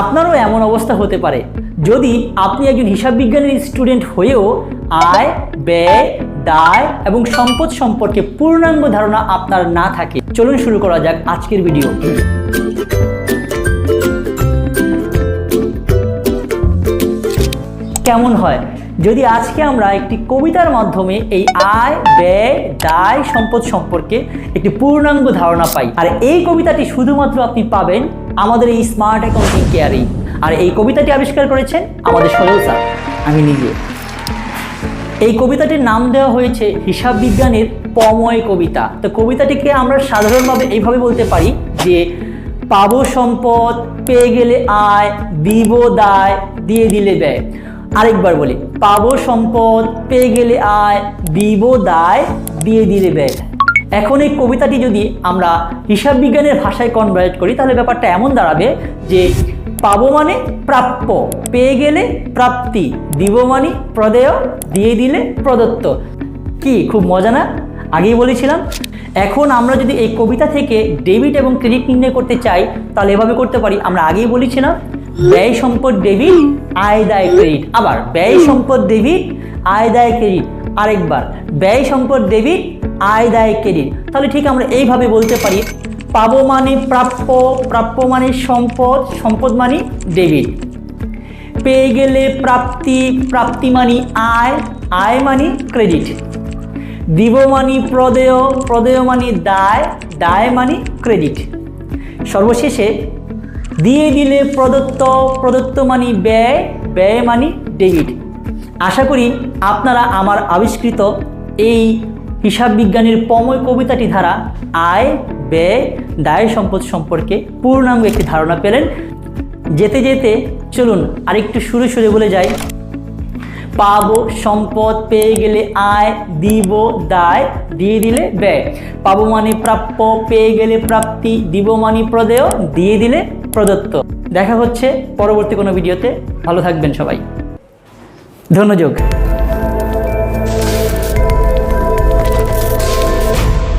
আপনারও এমন অবস্থা হতে পারে। যদি আপনি একজন হিসাব বিজ্ঞানের স্টুডেন্ট হয়েও আয়, ব্যয়, দায় এবং সম্পদ সম্পর্কে পূর্ণাঙ্গ ধারণা আপনার না থাকে, চলুন শুরু করা যাক আজকের ভিডিও। কেমন হয়? যদি আজকে আমরা একটি কবিতার মাধ্যমে এই আয়, ব্যয়, দায়, সম্পদ সম্পর্কে একটি পূর্ণাঙ্গ ধারণা পাই, আর এই কবিতাটি শুধুমাত্র আপনি পাবেন আমাদের এই স্মার্ট অ্যাকাউন্টিং কেয়ারেই আর এই কবিতাটি আবিষ্কার করেছেন আমাদের সরল স্যার, আমি নিজে। এই কবিতাটির নাম দেওয়া হয়েছে হিসাব বিজ্ঞানের পময় কবিতা। তো কবিতাটিকে আমরা সাধারণভাবে এইভাবে বলতে পারি যে, পাবো সম্পদ, পেয়ে গেলে আয়, দিব দায়, দিয়ে দিলে ব্যয়। আরেকবার বলি, পাবো সম্পদ, পেয়ে গেলে আয়, দিব দায়, দিয়ে দিলে ব্যয়। এখন এই কবিতাটি যদি আমরা হিসাব বিজ্ঞানের ভাষায় কনভার্ট করি, তাহলে ব্যাপারটা এমন দাঁড়াবে যে পাবো মানে প্রাপ্য, পেয়ে গেলে প্রাপ্তি, দিব মানে প্রদেয়, দিয়ে দিলে প্রদত্ত। কি? খুব মজা না? আগেই বলেছিলাম। এখন আমরা যদি এই কবিতা থেকে ডেবিট এবং ক্রেডিট নির্ণয় করতে চাই, তাহলে এভাবে করতে পারি। আমরা আগেই বলেছিলাম, ব্যয় সম্পদ ডেবিট আয় দায় ক্রেডিট আবার, ব্যয় সম্পদ ডেবিট আয় দায় ক্রেডিট আরেকবার, ব্যয় সম্পদ ডেবিট আয় দায় ক্রেডিট তাহলে ঠিক আমরা এইভাবে বলতে পারি, পাবো মানে প্রাপ্য প্রাপ্য মানে সম্পদ সম্পদ মানে ডেবিট পেয়ে গেলে প্রাপ্তি প্রাপ্তি মানি আয় আয় মানি ক্রেডিট দিব মানি প্রদেয় প্রদেয় মানি দায় দায় মানি ক্রেডিট সর্বশেষে, দিয়ে দিলে প্রদত্ত প্রদত্ত মানি ব্যয় ব্যয় মানি ডেবিট আশা করি আপনারা আমার আবিষ্কৃত এই হিসাব বিজ্ঞানের পময় কবিতাটি দ্বারা আয়, ব্যয়, দায় সম্পদ সম্পর্কে পূর্ণাঙ্গ একটি ধারণা পেলেন। যেতে যেতে চলুন আরেকটু সুরে সুরে বলে যাই। পাবো সম্পদ পেয়ে গেলে আয়, দিব দায়, দিয়ে দিলে ব্যয়। পাবো মানে প্রাপ্য, পেয়ে গেলে প্রাপ্তি, দিব মানে প্রদেয়, দিয়ে দিলে প্রদত্ত। দেখা হচ্ছে পরবর্তী কোনো ভিডিওতে। ভালো থাকবেন সবাই। ধন্যযোগ।